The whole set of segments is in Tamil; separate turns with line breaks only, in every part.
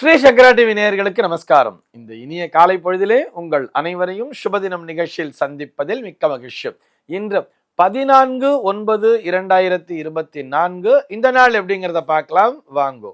ஸ்ரீ சங்கரா டிவி நேயர்களுக்கு நமஸ்காரம். இந்த இனிய காலை பொழுதிலே உங்கள் அனைவரையும் சுபதினம் நிகழ்ச்சியில் சந்திப்பதில் மிக்க மகிழ்ச்சி. இன்று பதினான்கு ஒன்பது இரண்டாயிரத்தி இருபத்தி நான்கு. இந்த நாள் எப்படிங்கிறத பார்க்கலாம். வாங்கோ.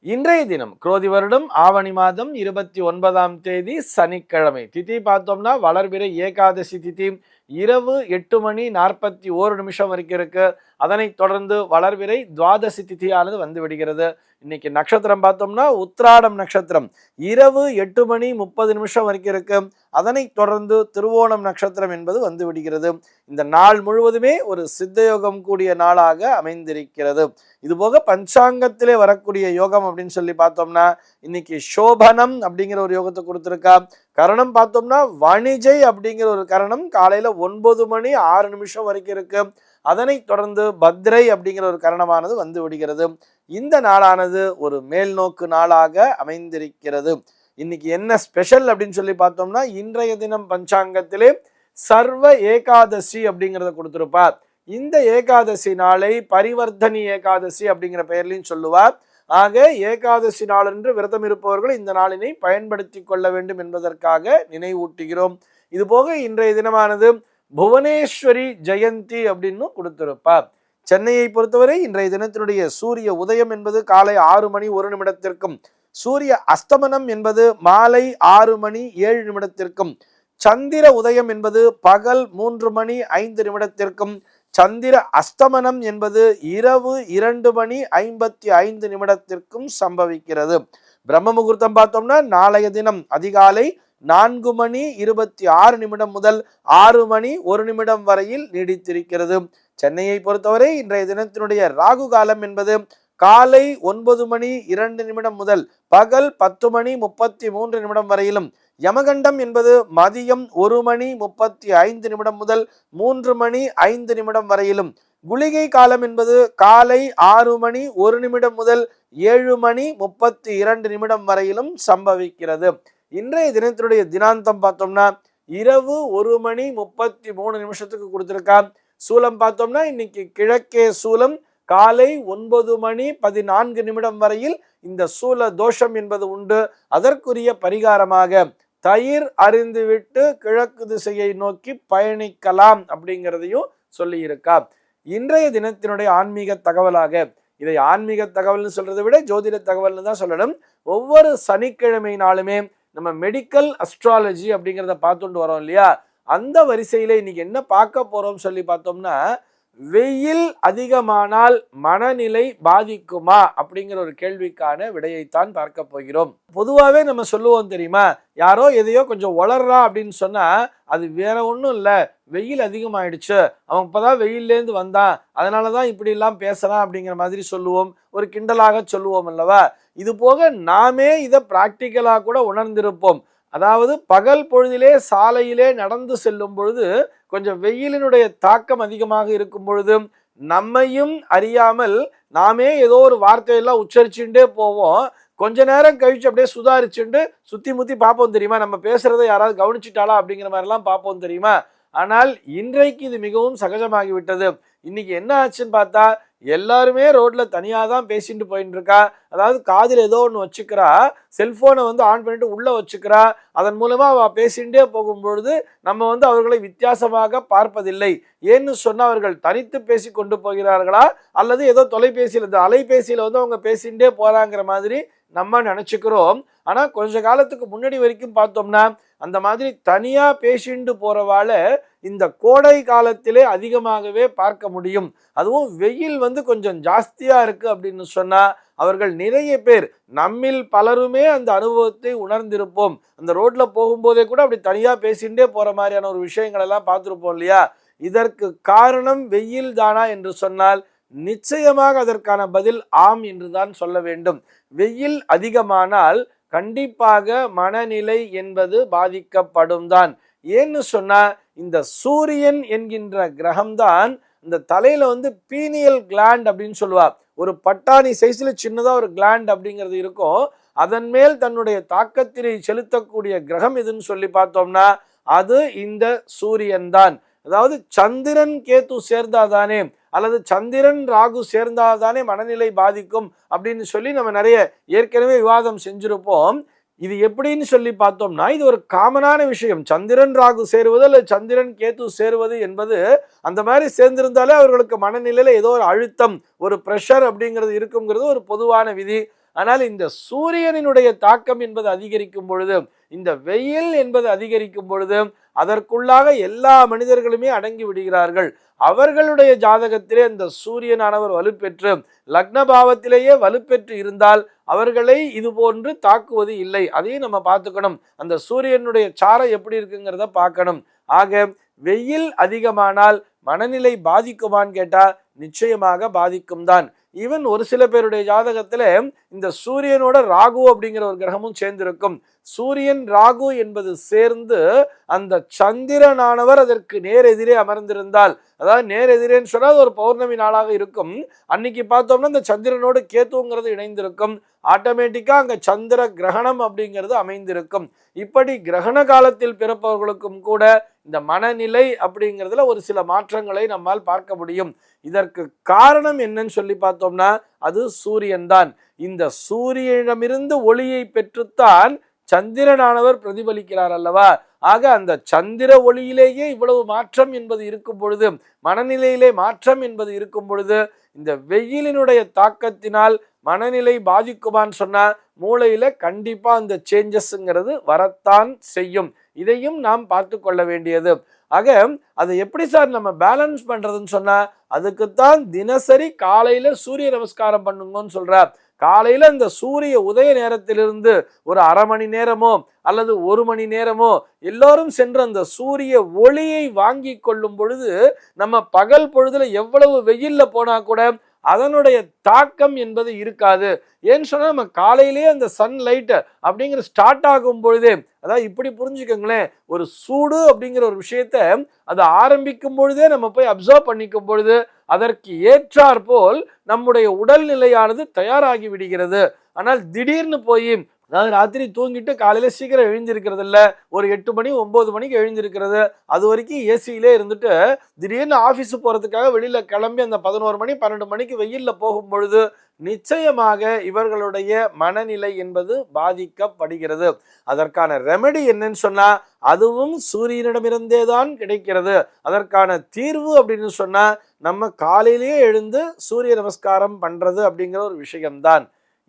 இன்றைய தினம் குரோதி வருடம் ஆவணி மாதம் இருபத்தி ஒன்பதாம் தேதி சனிக்கிழமை. திதி பார்த்தோம்னா வளர்பிறை ஏகாதசி திதி. இரவு எட்டு மணி நாற்பத்தி ஓரு நிமிஷம் வரைக்கும் இருக்கு. அதனைத் தொடர்ந்து வளர்விரை துவாதசி திதியானது வந்து விடுகிறது. இன்னைக்கு நட்சத்திரம் பார்த்தோம்னா உத்ராடம் நட்சத்திரம். இரவு எட்டு மணி முப்பது நிமிஷம் வரைக்கும் இருக்கு. அதனை தொடர்ந்து திருவோணம் நட்சத்திரம் என்பது வந்து விடுகிறது. இந்த நாள் முழுவதுமே ஒரு சித்தயோகம் கூடிய நாளாக அமைந்திருக்கிறது. இதுபோக பஞ்சாங்கத்திலே வரக்கூடிய யோகம் அப்படின்னு சொல்லி பார்த்தோம்னா இன்னைக்கு சோபனம் அப்படிங்கிற ஒரு யோகத்தை கொடுத்துருக்கா. கரணம் பார்த்தோம்னா வணிஜை அப்படிங்கிற ஒரு கரணம் காலையில ஒன்பது மணி ஆறு நிமிஷம் வரைக்கும் இருக்கு. அதனை தொடர்ந்து பத்ரை அப்படிங்கிற ஒரு கரணமானது வந்து விடுகிறது. இந்த நாளானது ஒரு மேல் நோக்கு நாளாக அமைந்திருக்கிறது. இன்னைக்கு என்ன ஸ்பெஷல் அப்படின்னு சொல்லி பார்த்தோம்னா இன்றைய தினம் பஞ்சாங்கத்திலே சர்வ ஏகாதசி அப்படிங்கிறத கொடுத்திருப்பார். இந்த ஏகாதசி நாளை பரிவர்த்தனி ஏகாதசி அப்படிங்கிற பெயர்லையும் சொல்லுவார். ஆக ஏகாதசி நாளன்று விரதம் இருப்பவர்கள் இந்த நாளினை பயன்படுத்தி கொள்ள வேண்டும் என்பதற்காக நினைவூட்டுகிறோம். இது போக இன்றைய தினமானது புவனேஸ்வரி ஜெயந்தி அப்படின்னு கொடுத்திருப்பார் சென்னையை பொறுத்தவரை இன்றைய தினத்தினுடைய சூரிய உதயம் என்பது காலை ஆறு மணி ஒரு நிமிடத்திற்கும் சூரிய அஸ்தமனம் என்பது மாலை ஆறு மணி ஏழு நிமிடத்திற்கும் சந்திர உதயம் என்பது பகல் மூன்று மணி ஐந்து நிமிடத்திற்கும் சந்திர அஸ்தமனம் என்பது இரவு இரண்டு மணி ஐம்பத்தி ஐந்து நிமிடத்திற்கும் சம்பவிக்கிறது. பிரம்ம முகூர்த்தம் பார்த்தோம்னா நாளைய தினம் அதிகாலை நான்கு மணி இருபத்தி ஆறு நிமிடம் முதல் ஆறு மணி ஒரு நிமிடம் வரையில் நீடித்திருக்கிறது. சென்னையை பொறுத்தவரை இன்றைய தினத்தினுடைய ராகு காலம் என்பது காலை ஒன்பது மணி இரண்டு நிமிடம் முதல் பகல் பத்து மணி முப்பத்தி மூன்று நிமிடம் வரையிலும். யமகண்டம் என்பது மதியம் ஒரு மணி முப்பத்தி ஐந்து நிமிடம் முதல் மூன்று மணி ஐந்து நிமிடம் வரையிலும். குளிகை காலம் என்பது காலை ஆறு மணி ஒரு நிமிடம் முதல் ஏழு மணி முப்பத்தி இரண்டு நிமிடம் வரையிலும் சம்பவிக்கிறது. இன்றைய தினத்தினுடைய தினாந்தம் பார்த்தோம்னா இரவு ஒரு மணி முப்பத்தி மூணு நிமிஷத்துக்கு கொடுத்துருக்கா. சூலம் பார்த்தோம்னா இன்னைக்கு கிழக்கே சூலம் காலை ஒன்பது மணி பதினான்கு நிமிடம் வரையில் இந்த சூல தோஷம் என்பது உண்டு. அதற்குரிய பரிகாரமாக தயிர் அறிந்துவிட்டு கிழக்கு திசையை நோக்கி பயணிக்கலாம் அப்படிங்கிறதையும் சொல்லியிருக்கா. இன்றைய தினத்தினுடைய ஆன்மீக தகவலாக இதை ஆன்மீக தகவல்னு சொல்றதை விட ஜோதிட தகவல்னு தான் சொல்லணும். ஒவ்வொரு சனிக்கிழமை நாளுமே நம்ம மெடிக்கல் அஸ்ட்ராலஜி அப்படிங்கிறத பார்த்துட்டு வரோம் இல்லையா? அந்த வரிசையில் இன்னைக்கு என்ன பார்க்க போகிறோம்னு சொல்லி பார்த்தோம்னா வெயில் அதிகமானால் மனநிலை பாதிக்குமா? அப்படிங்கிற ஒரு கேள்விக்கான விடையைத்தான் பார்க்க போகிறோம். பொதுவாகவே நம்ம சொல்லுவோம் தெரியுமா? யாரோ எதையோ கொஞ்சம் வளர்றா அப்படின்னு சொன்னால் அது வேற ஒன்றும் இல்லை. வெயில் அதிகமாயிடுச்சு. அவன் இப்போதான் வெயில்லேருந்து வந்தான். அதனால தான் இப்படிலாம் பேசுகிறான் அப்படிங்கிற மாதிரி சொல்லுவோம். ஒரு கிண்டலாக சொல்லுவோம் அல்லவா? இது போக நாமே இதை ப்ராக்டிக்கலாக கூட உணர்ந்திருப்போம். அதாவது பகல் பொழுதிலே சாலையிலே நடந்து செல்லும் பொழுது கொஞ்சம் வெயிலினுடைய தாக்கம் அதிகமாக இருக்கும் பொழுது நம்மையும் அறியாமல் நாமே ஏதோ ஒரு வார்த்தையெல்லாம் உச்சரிச்சுட்டே போவோம். கொஞ்ச நேரம் கழிச்சு அப்படியே சுதாரிச்சுட்டு சுத்தி முத்தி பார்ப்போம் தெரியுமா? நம்ம பேசுகிறத யாராவது கவனிச்சுட்டாளா அப்படிங்கிற மாதிரிலாம் பார்ப்போம் தெரியுமா? ஆனால் இன்றைக்கு இது மிகவும் சகஜமாகிவிட்டது. இன்னைக்கு என்ன ஆச்சுன்னு பார்த்தா எல்லாருமே ரோட்ல தனியாக தான் பேசிட்டு போயிட்டு இருக்கா அதாவது காதில் ஏதோ ஒன்று வச்சுக்கிறா செல்போனை வந்து ஆன் பண்ணிட்டு உள்ள வச்சுக்கிறா. அதன் மூலமா அவ பேசிகிட்டே போகும்பொழுது நம்ம வந்து அவர்களை வித்தியாசமாக பார்ப்பதில்லை. ஏன்னு சொன்னால் அவர்கள் தனித்து பேசி கொண்டு போகிறார்களா? அல்லது ஏதோ தொலைபேசியில் இந்த அலைபேசியில் வந்து அவங்க பேசிகிட்டே போறாங்கிற மாதிரி நம்ம நினச்சிக்கிறோம். ஆனால் கொஞ்ச காலத்துக்கு முன்னாடி வரைக்கும் பார்த்தோம்னா அந்த மாதிரி தனியாக பேசிண்டு போகிறவால இந்த கோடை காலத்திலே அதிகமாகவே பார்க்க முடியும். அதுவும் வெயில் வந்து கொஞ்சம் ஜாஸ்தியாக இருக்குது அப்படின்னு சொன்னால் அவர்கள் நிறைய பேர் நம்மில் பலருமே அந்த அனுபவத்தை உணர்ந்திருப்போம். அந்த ரோட்டில் போகும்போதே கூட அப்படி தனியாக பேசிகிட்டே போகிற மாதிரியான ஒரு விஷயங்களெல்லாம் பார்த்துருப்போம் இல்லையா? இதற்கு காரணம் வெயில் தானா என்று சொன்னால் நிச்சயமாக அதற்கான பதில் ஆம் என்றுதான் சொல்ல வேண்டும். வெயில் அதிகமானால் கண்டிப்பாக மனநிலை என்பது பாதிக்கப்படும் தான் ஏன்னு சொன்னா இந்த சூரியன் என்கின்ற கிரகம்தான் இந்த தலையில வந்து பீனியல் கிளாண்ட் அப்படின்னு சொல்லுவா. ஒரு பட்டாணி சைஸ்ல சின்னதா ஒரு கிளாண்ட் அப்படிங்கிறது இருக்கும். அதன் மேல் தன்னுடைய தாக்கத்தினை செலுத்தக்கூடிய கிரகம் எதுன்னு சொல்லி பார்த்தோம்னா அது இந்த சூரியன் தான் அதாவது சந்திரன் கேத்து சேர்ந்தாதானே அல்லது சந்திரன் ராகு சேர்ந்தால்தானே மனநிலை பாதிக்கும் அப்படின்னு சொல்லி நம்ம நிறைய ஏற்கனவே விவாதம் செஞ்சிருப்போம். இது எப்படின்னு சொல்லி பார்த்தோம்னா இது ஒரு காமனான விஷயம். சந்திரன் ராகு சேருவது அல்லது சந்திரன் கேத்து சேருவது என்பது அந்த மாதிரி சேர்ந்திருந்தாலே அவர்களுக்கு மனநிலையில் ஏதோ ஒரு அழுத்தம் ஒரு ப்ரெஷர் அப்படிங்கிறது இருக்குங்கிறது ஒரு பொதுவான விதி. ஆனால் இந்த சூரியனினுடைய தாக்கம் என்பது அதிகரிக்கும் பொழுது இந்த வெயில் என்பது அதிகரிக்கும் பொழுது அதற்குள்ளாக எல்லா மனிதர்களுமே அடங்கி விடுகிறார்கள். அவர்களுடைய ஜாதகத்திலே இந்த சூரியனானவர் வலுப்பெற்று லக்ன பாவத்திலேயே வலுப்பெற்று இருந்தால் அவர்களை இது போன்று தாக்குவது இல்லை. அதையும் நம்ம பார்த்துக்கணும். அந்த சூரியனுடைய சாரம் எப்படி இருக்குங்கிறத பார்க்கணும். ஆக வெயில் அதிகமானால் மனநிலை பாதிக்குமான்னு கேட்டால் நிச்சயமாக பாதிக்கும் தான் ஈவன் ஒரு சில பேருடைய ஜாதகத்தில் இந்த சூரியனோட ராகு அப்படிங்கிற ஒரு கிரகமும் சேர்ந்திருக்கும். சூரியன் ராகு என்பது சேர்ந்து அந்த சந்திரனானவர் அதற்கு நேர் எதிரே அமர்ந்திருந்தால். அதாவது நேர் எதிரேன்னு சொன்னால் ஒரு பௌர்ணமி நாளாக இருக்கும். அன்னைக்கு பார்த்தோம்னா இந்த சந்திரனோடு கேத்துங்கிறது இணைந்திருக்கும். ஆட்டோமேட்டிக்காக அங்கே சந்திர கிரகணம் அப்படிங்கிறது அமைந்திருக்கும். இப்படி கிரகண காலத்தில் பிறப்பவர்களுக்கும் கூட இந்த மனநிலை அப்படிங்கிறதுல ஒரு சில மாற்றங்களை நம்மால் பார்க்க முடியும். இதற்கு காரணம் என்னன்னு சொல்லி பார்த்தோம்னா அது சூரியன் தான் இந்த சூரியனிடமிருந்து ஒளியை பெற்றுத்தான் சந்திரனானவர் பிரதிபலிக்கிறார் அல்லவா? ஆக அந்த சந்திர ஒளியிலேயே இவ்வளவு மாற்றம் என்பது இருக்கும் பொழுது மனநிலையிலே மாற்றம் என்பது இருக்கும் பொழுது இந்த வெயிலினுடைய தாக்கத்தினால் மனநிலை பாதிக்குமான்னு சொன்னால் மூளையில் கண்டிப்பாக அந்த சேஞ்சஸ்ங்கிறது வரத்தான் செய்யும். இதையும் நாம் பார்த்து கொள்ள வேண்டியது. ஆக அதை எப்படி சார் நம்ம பேலன்ஸ் பண்ணுறதுன்னு சொன்னால் அதுக்குத்தான் தினசரி காலையில் சூரிய நமஸ்காரம் பண்ணுங்கன்னு சொல்கிறார் காலையில் இந்த சூரிய உதய நேரத்திலிருந்து ஒரு அரை மணி நேரமோ அல்லது ஒரு மணி நேரமோ எல்லோரும் சென்று அந்த சூரிய ஒளியை வாங்கி கொள்ளும் பொழுது நம்ம பகல் பொழுதுல எவ்வளவு வெயிலில் போனால் கூட அதனுடைய தாக்கம் என்பது இருக்காது. ஏன்னு சொன்னால் நம்ம காலையிலேயே அந்த சன்லைட்டு அப்படிங்கிற ஸ்டார்ட் ஆகும் பொழுதே அதாவது இப்படி புரிஞ்சுக்கோங்களேன் ஒரு சூடு அப்படிங்கிற ஒரு விஷயத்த அதை ஆரம்பிக்கும் பொழுதே நம்ம போய் அப்சர்வ் பண்ணிக்கும் பொழுது அதற்கு ஏற்றாற்போல் நம்முடைய உடல்நிலையானது தயாராகி விடுகிறது. ஆனால் திடீர்னு போய் அதாவது ராத்திரி தூங்கிட்டு காலையில சீக்கிரம் எழுந்திருக்கிறது இல்ல ஒரு எட்டு மணி ஒன்பது மணிக்கு எழுந்திருக்கிறது. அது வரைக்கும் ஏசியிலே இருந்துட்டு திடீர்னு ஆஃபீஸு போறதுக்காக வெளியில கிளம்பி அந்த பதினோரு மணி பன்னெண்டு மணிக்கு வெயில்ல போகும் பொழுது நிச்சயமாக இவர்களுடைய மனநிலை என்பது பாதிக்கப்படுகிறது. அதற்கான ரெமெடி என்னன்னு சொன்னா அதுவும் சூரியனிடமிருந்தே தான் கிடைக்கிறது. அதற்கான தீர்வு அப்படின்னு சொன்னா நம்ம காலையிலேயே எழுந்து சூரிய நமஸ்காரம் பண்றது அப்படிங்கிற ஒரு விஷயம்தான்.